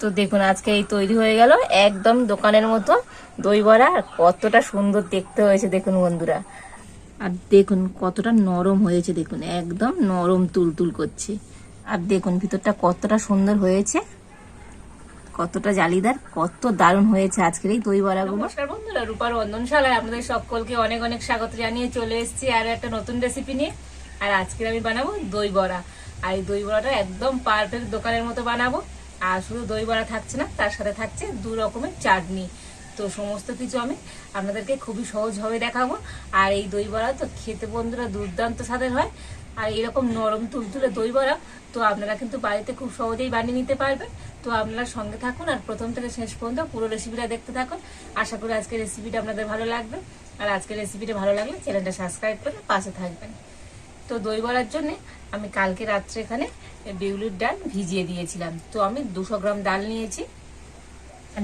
তো দেখুন, আজকে এই তৈরি হয়ে গেল একদম দোকানের মতো দই বড়া। কতটা সুন্দর দেখতে হয়েছে দেখুন বন্ধুরা। আর দেখুন, কতটা নরম হয়েছে দেখুন, একদম নরম তুলতুল করছে। আর দেখুন, ভিতরটা কতটা সুন্দর হয়েছে। কতটা জালিদার, কত দারুণ হয়েছে আজকের এই দই বড়াগুলো। নমস্কার বন্ধুরা রূপার রন্ধনশালায় আপনাদের সকলকে অনেক অনেক স্বাগত জানিয়ে চলে এসেছি আর একটা নতুন রেসিপি নিয়ে। আর আজকে আমি বানাবো দই বড়া। আর এই দই বড়াটা একদম পারফেক্ট দোকানের মতো বানাবো। আর শুধু দই বড়া থাকছে না, তার সাথে থাকছে দু রকমের চাটনি। তো সমস্ত কিছু আমি আপনাদেরকে খুবই সহজভাবে দেখাবো। আর এই দই বড়া তো খেতে বন্ধুরা দুর্দান্ত স্বাদের হয়। আর এরকম নরম তুলতুলে দই বড়া তো আপনারা কিন্তু বাড়িতে খুব সহজেই বানিয়ে নিতে পারবেন। তো আপনারা সঙ্গে থাকুন আর প্রথম থেকে শেষ পর্যন্ত পুরো রেসিপিটা দেখতে থাকুন। আশা করি আজকের রেসিপিটা আপনাদের ভালো লাগবে। আর আজকের রেসিপিটা ভালো লাগলে চ্যানেলটা সাবস্ক্রাইব করে পাশে থাকবেন। তো দই বড়ার জন্য আমি কালকে রাত্রে এখানে বিউলির ডাল ভিজিয়ে দিয়েছিলাম। তো আমি দুশো গ্রাম ডাল নিয়েছি।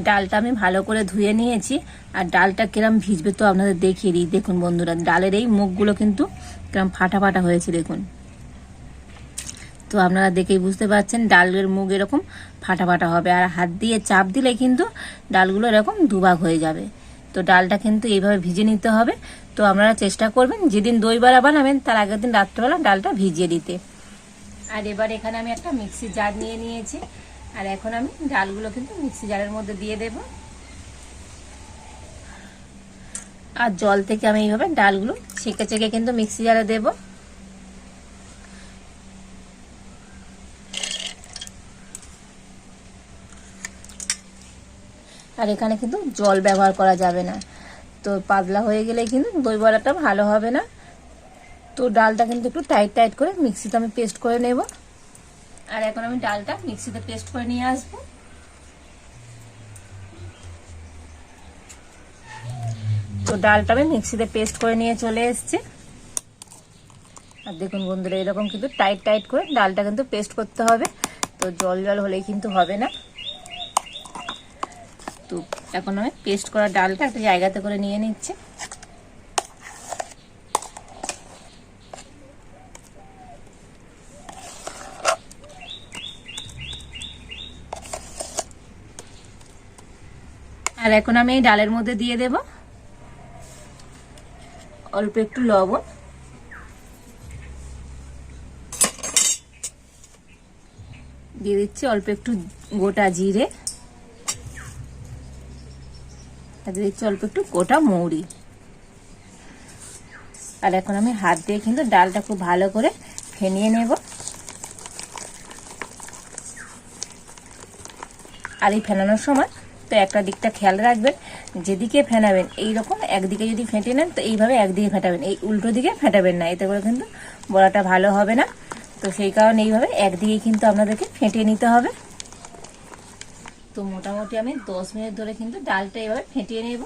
ডালটা আমি ভালো করে ধুয়ে নিয়েছি। আর ডালটা কিরম ভিজবে তো আপনাদের দেখিয়ে দিই। দেখুন বন্ধুরা, ডালের এই মুখগুলো কিন্তু কিরম ফাটা ফাটা হয়েছে, দেখুন। তো আপনারা দেখেই বুঝতে পারছেন, ডালের মুখ এরকম ফাটা ফাটা হবে। আর হাত দিয়ে চাপ দিলে কিন্তু ডালগুলো এরকম দুভাগ হয়ে যাবে। তো ডালটা কিন্তু এইভাবে ভিজে নিতে হবে। তো আপনারা চেষ্টা করবেন, যেদিন দই বড়া বানাবেন তার আগের দিন রাত্রেবেলা ডালটা ভিজিয়ে দিতে। আর এবার এখানে আমি একটা মিক্সি জার নিয়ে নিয়েছি। আর এখন আমি ডালগুলো কিন্তু মিক্সি জারের মধ্যে দিয়ে দেব। আর জল থেকে আমি এইভাবে ডালগুলো ছেঁকে ছেঁকে কিন্তু মিক্সি জারে দেব। আর এখানে কিন্তু জল ব্যবহার করা যাবে না। তো পাতলা হয়ে গেলে কিন্তু দই বড়াটা ভালো হবে না। তো ডালটা কিন্তু একটু টাইট টাইট করে মিক্সিতে আমি পেস্ট করে নেব। আর এখন আমি ডালটা মিক্সিতে পেস্ট করে নিয়ে আসব। তো ডালটা আমি মিক্সিতে পেস্ট করে নিয়ে চলে এসেছি। আর দেখুন বন্ধুরা, এরকম কিন্তু টাইট টাইট করে ডালটা কিন্তু পেস্ট করতে হবে। তো জল জল হলেই কিন্তু হবে না। তো এখন আমি পেস্ট করা ডালটা একটা জায়গাতে করে নিয়ে নিচ্ছি। আর এখন আমি এই ডালের মধ্যে দিয়ে দেব অল্প একটু লবণ। দিয়ে দিচ্ছি অল্প একটু গোটা জিরে। আর দিচ্ছি অল্প একটু গোটা মৌরি। আর এখন আমি হাত দিয়ে কিন্তু ডালটা খুব ভালো করে ফেনিয়ে নেব। আর এই ফেনানোর সময় তো একটা দিকটা খেয়াল রাখবেন, যেদিকে ফেনাবেন এইরকম একদিকে যদি ফেটে নেন, তো এইভাবে একদিকে ফেটাবেন, এই উল্টো দিকে ফেটাবেন না, এতে করে কিন্তু বড়াটা ভালো হবে না। তো সেই কারণে এইভাবে একদিকে কিন্তু আপনাদেরকে ফেটিয়ে নিতে হবে। তো মোটামুটি আমি দশ মিনিট ধরে কিন্তু ডালটা এইভাবে ফেটিয়ে নেব।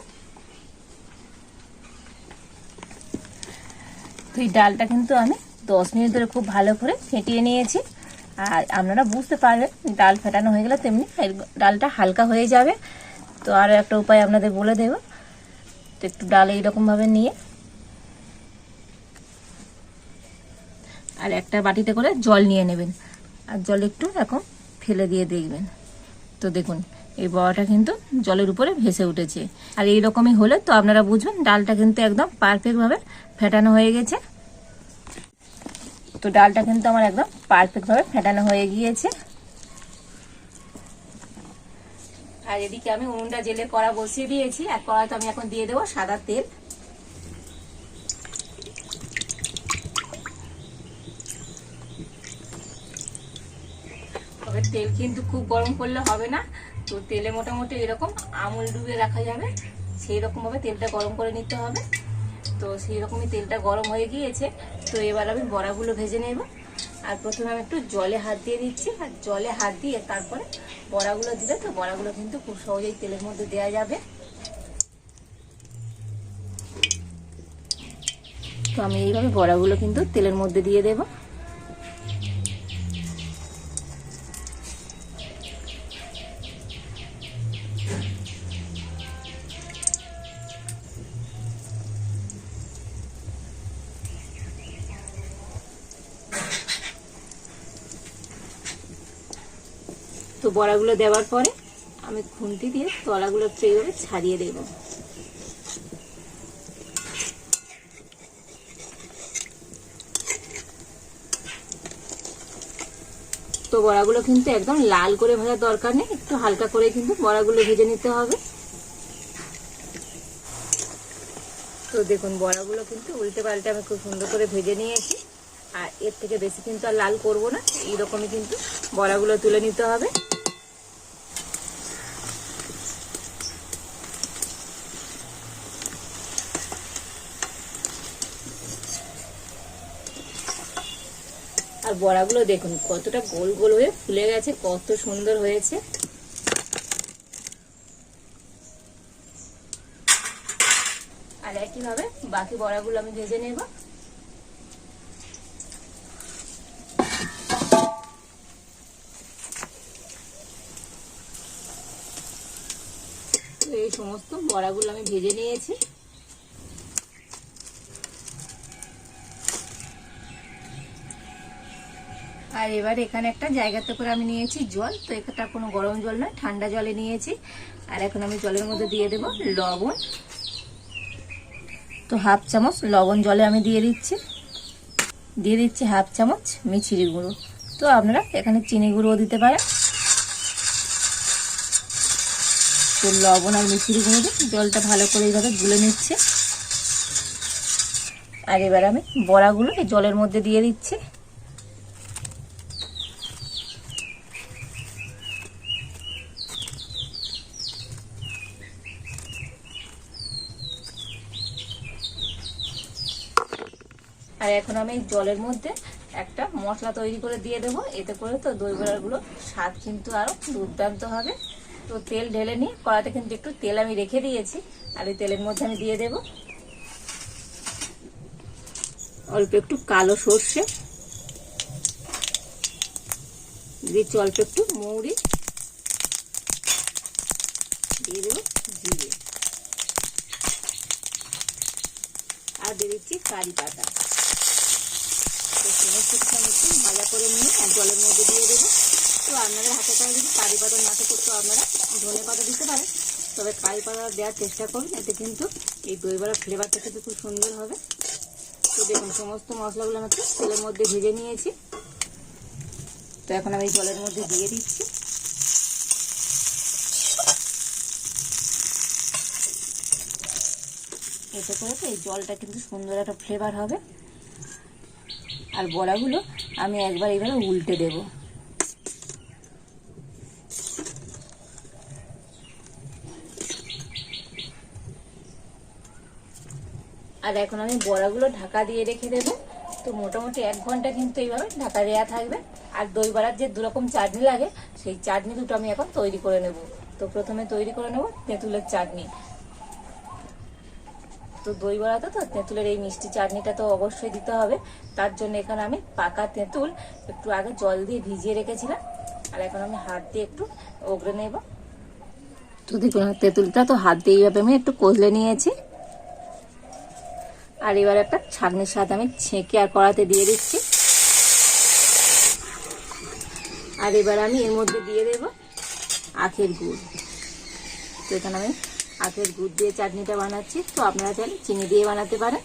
তো এই ডালটা কিন্তু আমি দশ মিনিট ধরে খুব ভালো করে ফেটিয়ে নিয়েছি। আর আপনারা বুঝতে পারবেন, ডাল ফেটানো হয়ে গেলে তেমনি ডালটা হালকা হয়ে যাবে। তো আরও একটা উপায় আপনাদের বলে দেব, তো একটু ডাল এইরকমভাবে নিয়ে আর একটা বাটিতে করে জল নিয়ে নেবেন। আর জল একটু এখন ফেলে দিয়ে দেখবেন। তো দেখুন, এই বড়াটা কিন্তু জলের উপরে ভেসে উঠেছে। আর এই রকমই হলে তো আপনারা বুঝবেন, ডালটা কিন্তু একদম পারফেক্টভাবে ফেটানো হয়ে গেছে। তো ডালটা কিন্তু আমার একদম পারফেক্টভাবে ফেটানো হয়ে গিয়েছে। আর এদিকে আমি উনুনটা জেলে কড়া বসিয়ে দিয়েছি। আর কড়াতে আমি এখন দিয়ে দেবো সাদা তেল। তেল কিন্তু খুব গরম করলে হবে না। তো তেলে মোটামুটি এরকম আমুল ডুবে রাখা যাবে। সেই রকম ভাবে তেলটা গরম করে নিতে হবে। তো সেই রকমই তেলটা গরম হয়ে গিয়েছে। তো এবার আমি বড়াগুলো ভেজে নেব। আর প্রথমে আমি একটু জলে হাত দিয়ে দিচ্ছি। আর জলে হাত দিয়ে তারপরে বড়াগুলো দিলে তো বড়াগুলো কিন্তু খুব সহজেই তেলের মধ্যে দেওয়া যাবে। তো আমি এইভাবে বড়াগুলো কিন্তু তেলের মধ্যে দিয়ে দেবো। তো বড়াগুলো দেওয়ার পরে আমি খুন্তি দিয়ে তলাগুলো একটু এইভাবে ছাড়িয়ে দেবো। তো বড়াগুলো কিন্তু একদম লাল করে ভাজার দরকার নেই, একটু হালকা করে কিন্তু বড়াগুলো ভেজে নিতে হবে। তো দেখুন, বড়াগুলো কিন্তু উল্টে পাল্টে আমি খুব সুন্দর করে ভেজে নিয়েছি। আর এর থেকে বেশি কিন্তু আর লাল করব না, এইরকমই কিন্তু বড়াগুলো তুলে নিতে হবে। বড়াগুলো দেখুন, কতটা গোল গোল হয়ে ফুলে গেছে, কত সুন্দর হয়েছে। আর একইভাবে বাকি বড়াগুলো আমি ভেজে নেব। এই সমস্ত বড়াগুলো আমি ভেজে নিয়েছি। আর এবার এখানে একটা জায়গাতে করে আমি নিয়েছি জল, তো এটা কোনো গরম জল নয়, ঠান্ডা জলে নিয়েছি। আর এখন আমি জলের মধ্যে দিয়ে দেব লবণ। তো হাফ চামচ লবণ জলে আমি দিয়ে দিচ্ছি। দিয়ে দিচ্ছি হাফ চামচ মিছিরি গুঁড়ো। তো আপনারা এখানে চিনি গুঁড়োও দিতে পারেন। তো লবণ আর মিছিরি গুঁড়ো জলটা ভালো করে এইভাবে গুলে নিচ্ছে। আর এবার আমি বড়াগুলো এই জলের মধ্যে দিয়ে দিচ্ছি। আর এখন আমি জলের মধ্যে একটা মশলা তৈরি করে দিয়ে দেবো। এতে করে তো দই বড়াগুলো স্বাদ কিন্তু আরও দুর্দান্ত হবে। তো তেল ঢেলে নিয়ে কড়াতে কিন্তু একটু তেল আমি রেখে দিয়েছি, আর এই তেলের মধ্যে আমি দিয়ে দেব অল্প একটু কালো সর্ষে, দিচ্ছি অল্প একটু মৌরি, দিয়ে দেবো জিরে। দিয়ে দিচ্ছি কারি পাতা। তো সমস্ত একটু ভাজা করে নিয়ে জলের মধ্যে দিয়ে দেবো। তো আপনাদের হাতে করে যদি কারি পাতা না থাকে, তো আপনারা ধনে পাতা দিতে পারেন। তবে কারি পাতা দেওয়ার চেষ্টা করুন, এতে কিন্তু এই দই বড়ার ফ্লেভারটা কিন্তু খুব সুন্দর হবে। তো দেখুন, সমস্ত মশলাগুলো আমি তেলের মধ্যে ভেজে নিয়েছি। তো এখন আমি জলের মধ্যে দিয়ে দিচ্ছি। এতে করে তো এই জলটা কিন্তু সুন্দর একটা ফ্লেভার হবে। আর বড়াগুলো আমি একবার এইভাবে উল্টে দেব। আর এখন আমি বড়াগুলো ঢাকা দিয়ে রেখে দেবো। তো মোটামুটি এক ঘণ্টা কিন্তু এইভাবে ঢাকা দেওয়া থাকবে। আর দই বড়ার যে দুরকম চাটনি লাগে, সেই চাটনি দুটো আমি এখন তৈরি করে নেব। তো প্রথমে তৈরি করে নেব তেঁতুলের চাটনি। তো দই বড়াতে তো, তেঁতুলের এই মিষ্টি চাটনিটা তো অবশ্যই দিতে হবে। তার জন্য এখানে আমি পাকা তেঁতুল একটু আগে জল দিয়ে ভিজিয়ে রেখেছিলাম। আর এখন আমি হাত দিয়ে একটু ওগড়ে নেব। তো দেখুন, তেঁতুলটা তো হাত দিয়ে এইভাবে আমি একটু কষলে নিয়েছি। আর এবার একটা ছাগনির সাথে আমি ছেঁকে আর কড়াতে দিয়ে দিচ্ছি। আর এবার আমি এর মধ্যে দিয়ে দেব আখের গুড়। তো এখানে আমি আখের গুড় দিয়ে চাটনিটা বানাচ্ছি। তো আপনারা চাইলে চিনি দিয়ে বানাতে পারেন।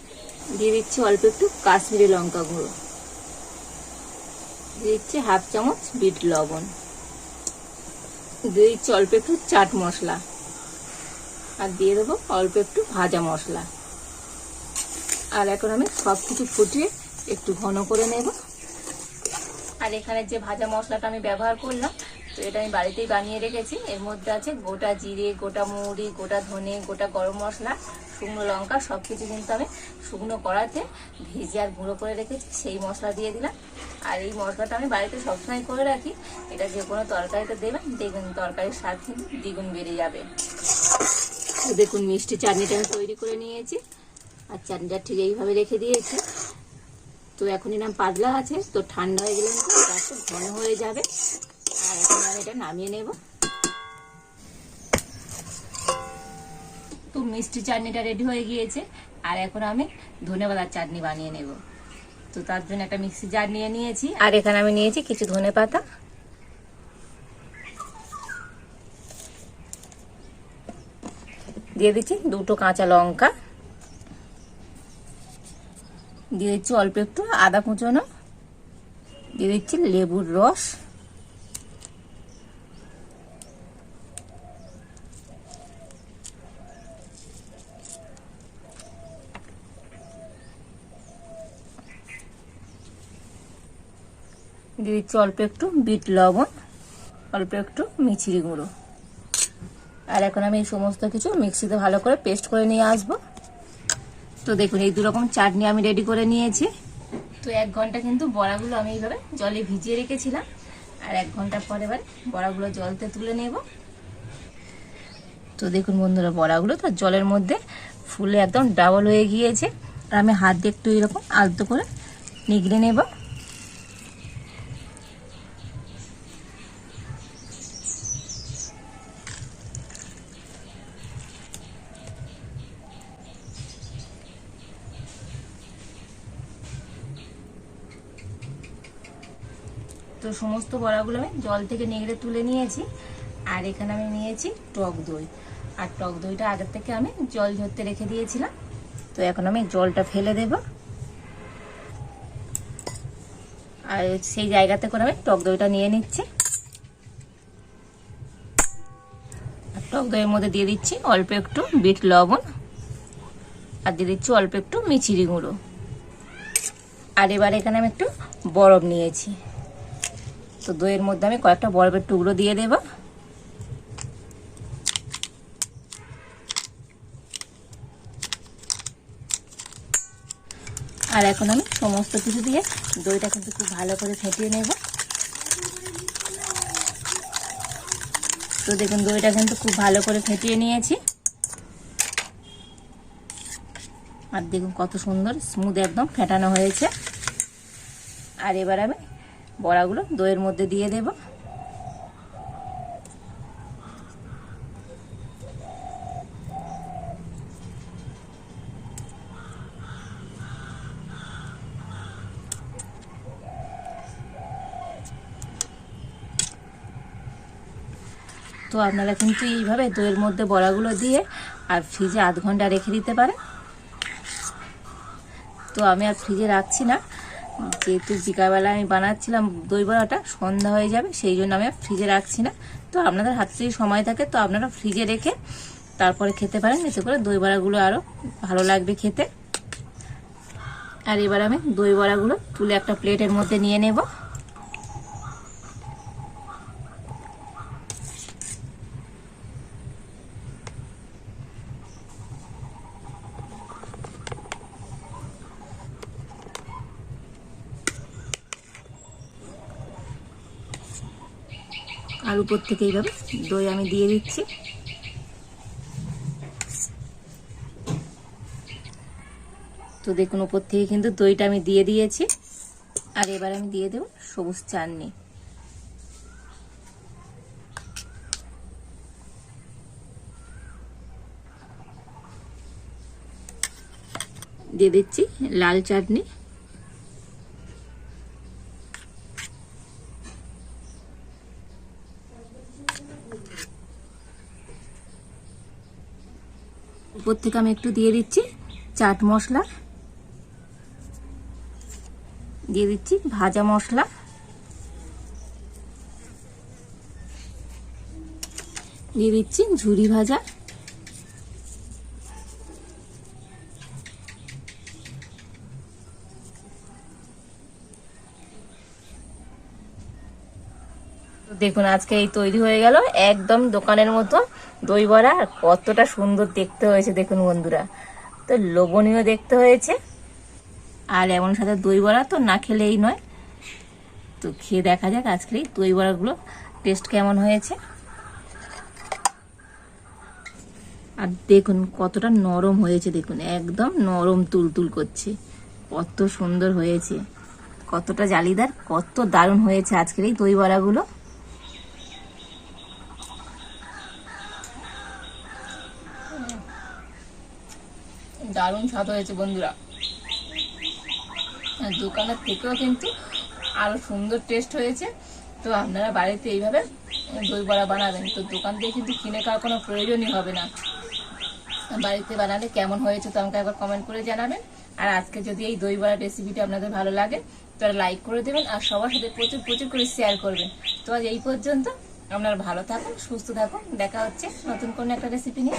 দিয়ে দিচ্ছি অল্প একটু কাশ্মীরি লঙ্কা গুঁড়ো। দিয়ে দিচ্ছি হাফ চামচ বিট লবণ। দিয়ে দিচ্ছি অল্প একটু চাট মশলা। আর দিয়ে দেবো অল্প একটু ভাজা মশলা। আর এখন আমি সব কিছু ফুটিয়ে একটু ঘন করে নেব। আর এখানে যে ভাজা মশলাটা আমি ব্যবহার করলাম তো এটা আমি বাড়িতেই বানিয়ে রেখেছি। এর মধ্যে আছে গোটা জিরে, গোটা মৌরি গোটা ধনে, গোটা গরম মশলা, শুকনো লঙ্কা সব কিছু কিন্তু আমি শুকনো কড়াতে ভেজে আর গুঁড়ো করে রেখেছি। সেই মশলা দিয়ে দিলাম। আর এই মশলাটা আমি বাড়িতে সবসময় করে রাখি। এটা যে কোনো তরকারিতে দেবেন, দেখবেন তরকারির স্বাদ কিন্তু দ্বিগুণ বেড়ে যাবে। দেখুন, মিষ্টি চাটনিটা আমি তৈরি করে নিয়েছি। আর চাটনিটা ঠিক এইভাবে রেখে দিয়েছি। তো এখন এরকম পাতলা আছে, তো ঠান্ডা হয়ে গেলে ঘন হয়ে যাবে। আর এখন এটা নামিয়ে নেব। তো মিষ্টি চাটনিটা রেডি হয়ে গিয়েছে আর এখন আমি ধনেপাতার চাটনি বানিয়ে নেব তো তার জন্য একটা মিক্সি জার নিয়ে নিয়েছি আর এখানে আমি নিয়েছি কিছু ধনে পাতা দিয়ে দিচ্ছি দুটো কাঁচা লঙ্কা। দিয়ে দিচ্ছি অল্প একটু আদা কুচনো। দিয়ে দিচ্ছি লেবুর রস। দিয়ে দিচ্ছি অল্প একটু বিট লবণ, অল্প একটু মিছিরি গুঁড়ো। আর এখন আমি এই সমস্ত কিছু মিক্সিতে ভালো করে পেস্ট করে নিয়ে আসব। তো দেখুন, এই দুরকম চাটনি আমি রেডি করে নিয়েছি। তো এক ঘণ্টা কিন্তু বড়াগুলো আমি এইভাবে জলে ভিজিয়ে রেখেছিলাম। আর এক ঘণ্টা পরে এবার বড়াগুলো জলতে তুলে নেব। তো দেখুন বন্ধুরা, বড়াগুলো তো জলের মধ্যে ফুলে একদম ডাবল হয়ে গিয়েছে। আর আমি হাত দিয়ে একটু এরকম আলতো করে নিগড়ে নেব। তো সমস্ত বড়াগুলো আমি জল থেকে নেগড়ে তুলে নিয়েছি। আর এখানে আমি নিয়েছি টক দই। আর টক দইটা আগের থেকে আমি জল ঝরতে রেখে দিয়েছিলাম। তো এখন আমি জলটা ফেলে দেব। আর সেই জায়গাতে করে আমি টক দইটা নিয়ে নিচ্ছি। আর টক দইয়ের মধ্যে দিয়ে দিচ্ছি অল্প একটু বিট লবণ। আর দিয়ে দিচ্ছি অল্প একটু মিচিরি গুঁড়ো। আর এবার এখানে আমি একটু বরফ নিয়েছি। তো দইয়ের মধ্যে আমি কয়েকটা বরফের টুকরো দিয়ে দেব। আর এখন আমি সমস্ত কিছু দিয়ে দইটা কিন্তু খুব ভালো করে ফেটিয়ে নেব। তো দেখুন, দইটা কিন্তু খুব ভালো করে ফেটিয়ে নিয়েছি। আর দেখুন কত সুন্দর স্মুথ একদম ফেটানো হয়েছে। আর এবার আমি বড়াগুলো দইয়ের মধ্যে দিয়ে দেব। তো আপনারা কিন্তু এইভাবে দইয়ের মধ্যে বড়াগুলো দিয়ে আর ফ্রিজে আধ ঘণ্টা রেখে দিতে পারেন। তো আমি আর ফ্রিজে রাখছি না। যেহেতু জিকাবেলা আমি বানাচ্ছিলাম দই বড়াটা, সন্ধ্যা হয়ে যাবে, সেই জন্য আমি ফ্রিজে রাখছি না। তো আপনাদের হাতে যদি সময় থাকে, তো আপনারা ফ্রিজে রেখে তারপরে খেতে পারেন। এতে করে দই বড়াগুলো আরও ভালো লাগবে খেতে। আর এবার আমি দই বড়াগুলো তুলে একটা প্লেটের মধ্যে নিয়ে নেব। উপর থেকে এইভাবে দই আমি দিয়ে দিচ্ছি। তো দেখুন, উপর থেকে কিন্তু দইটা আমি দিয়ে দিয়েছি। আর এবার আমি দিয়ে দেব সবুজ চাটনি। দিয়ে দিচ্ছি লাল চাটনি। উপর থেকে আমি একটু দিয়ে দিচ্ছি চাট মশলা। দিয়ে দিচ্ছি ভাজা মশলা। দিয়ে দিচ্ছি ঝুরি ভাজা। দেখুন, আজকে এই তৈরি হয়ে গেল একদম দোকানের মতো দই বড়া। কতটা সুন্দর দেখতে হয়েছে, দেখুন বন্ধুরা। তো লোভনীয় দেখতে হয়েছে। আর এমন সাথে দই বড়া তো না খেলেই নয়। তো খেয়ে দেখা যাক আজকের এই দই বড়াগুলো টেস্ট কেমন হয়েছে। আর দেখুন, কতটা নরম হয়েছে, দেখুন, একদম নরম তুলতুল করছে। কত সুন্দর হয়েছে। কতটা জালিদার, কত দারুণ হয়েছে আজকের এই দই বড়াগুলো। দারুণ স্বাদ হয়েছে বন্ধুরা। দোকানের থেকেও কিন্তু আরও সুন্দর টেস্ট হয়েছে। তো আপনারা বাড়িতে এইভাবে দই বড়া বানাবেন। তো দোকান থেকে কিন্তু কিনে খাওয়ার কোনো প্রয়োজনই হবে না। বাড়িতে বানালে কেমন হয়েছে তো আমাকে একবার কমেন্ট করে জানাবেন। আর আজকে যদি এই দই বড়া রেসিপিটা আপনাদের ভালো লাগে তাহলে লাইক করে দেবেন আর সবার সাথে প্রচুর প্রচুর করে শেয়ার করবেন। তো আজ এই পর্যন্ত আপনারা ভালো থাকুন, সুস্থ থাকুন। দেখা হচ্ছে নতুন কোনো একটা রেসিপি নিয়ে।